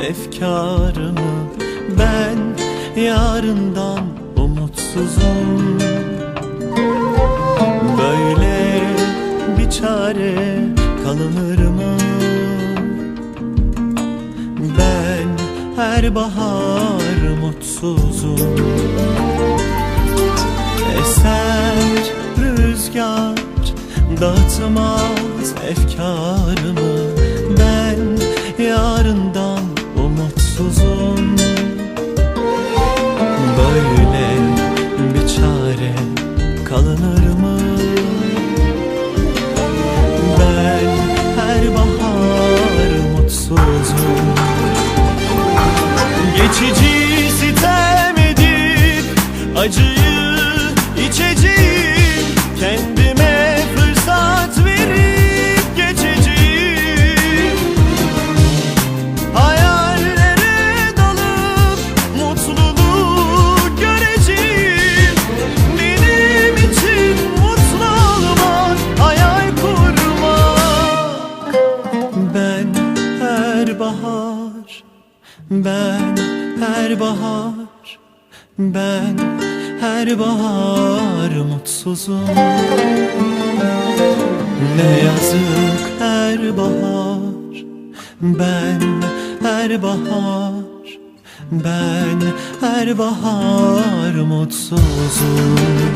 efkarımı. Ben yarından umutsuzum. Böyle bir çare kalınır mı? Ben her bahar mutsuzum Eser rüzgar dağıtmaz efkarımı kalınır mı? Ben her bahar mutsuzum Geçici sitem edip acıyı içeceğim Kendime her bahar, ben her bahar Ben her bahar mutsuzum. Ne yazık her bahar Ben her bahar Ben her bahar mutsuzum